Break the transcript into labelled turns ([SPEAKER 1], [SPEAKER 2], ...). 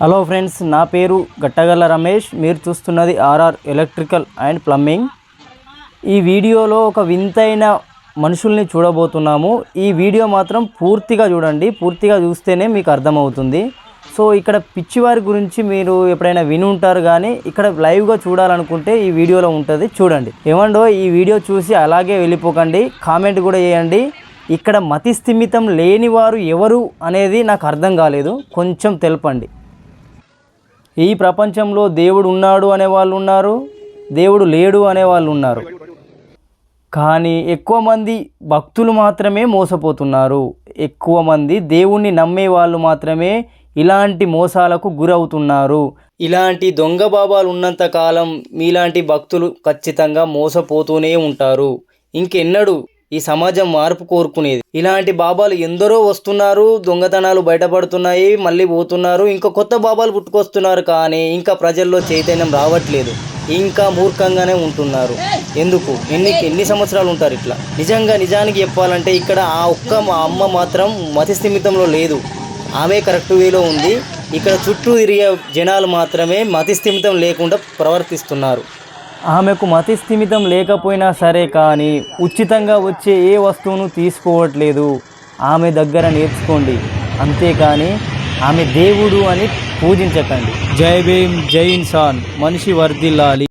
[SPEAKER 1] Hello friends నా పేరు గట్టగల్ల రమేష్. మీరు చూస్తున్నది ఆర్ఆర్ ఎలక్ట్రికల్ అండ్ ప్లంబింగ్. ఈ వీడియోలో ఒక వింతైన మనుషుల్ని చూడబోతున్నాము. ఈ వీడియో మాత్రం పూర్తిగా చూడండి. పూర్తిగా చూస్తేనే మీకు అర్థమవుతుంది. సో ఇక్కడ పిచ్చివారి గురించి మీరు ఎప్పుడైనా విని ఉంటారు కానీ ఇక్కడ లైవ్గా చూడాలనుకుంటే ఈ వీడియోలో ఉంటుంది. చూడండి. ఏమండో ఈ వీడియో చూసి అలాగే వెళ్ళిపోకండి. కామెంట్ కూడా చేయండి. ఇక్కడ మతి స్థిమితం లేనివారు ఎవరు అనేది నాకు అర్థం కాలేదు. కొంచెం తెలపండి. ఈ ప్రపంచంలో దేవుడు ఉన్నాడు అనే వాళ్ళు ఉన్నారు దేవుడు లేడు అనే వాళ్ళు ఉన్నారు. కానీ ఎక్కువ మంది భక్తులు మాత్రమే మోసపోతున్నారు. ఎక్కువ మంది దేవుణ్ణి నమ్మే వాళ్ళు మాత్రమే ఇలాంటి మోసాలకు గురవుతున్నారు. ఇలాంటి దొంగ బాబాలు ఉన్నంత కాలం మీలాంటి భక్తులు ఖచ్చితంగా మోసపోతూనే ఉంటారు. ఇంకెన్నడూ ఈ సమాజం మార్పు కోరుకునేది. ఇలాంటి బాబాలు ఎందరో వస్తున్నారు దొంగతనాలు బయటపడుతున్నాయి మళ్ళీ పోతున్నారు ఇంకా కొత్త బాబాలు పుట్టుకొస్తున్నారు కానీ ఇంకా ప్రజల్లో చైతన్యం రావట్లేదు. ఇంకా మూర్ఖంగానే ఉంటున్నారు. ఎందుకు? ఎన్ని ఎన్ని సంవత్సరాలు ఉంటారు ఇట్లా? నిజంగా నిజానికి చెప్పాలంటే ఇక్కడ ఆ ఒక్క మా అమ్మ మాత్రం మతి స్థిమితంలో లేదు. ఆమె కరెక్ట్ వేలో ఉంది. ఇక్కడ చుట్టూ తిరిగే జనాలు మాత్రమే మతి స్థిమితం లేకుండా ప్రవర్తిస్తున్నారు. ఆమెకు మతి స్థిమితం లేకపోయినా సరే కానీ ఉచితంగా వచ్చే ఏ వస్తువును తీసుకోవట్లేదు. ఆమె దగ్గర నేర్చుకోండి. అంతేకాని ఆమె దేవుడు అని పూజించకండి. జై భీమ్ జై ఇన్సాన్. మనిషి వర్ధిల్లాలి.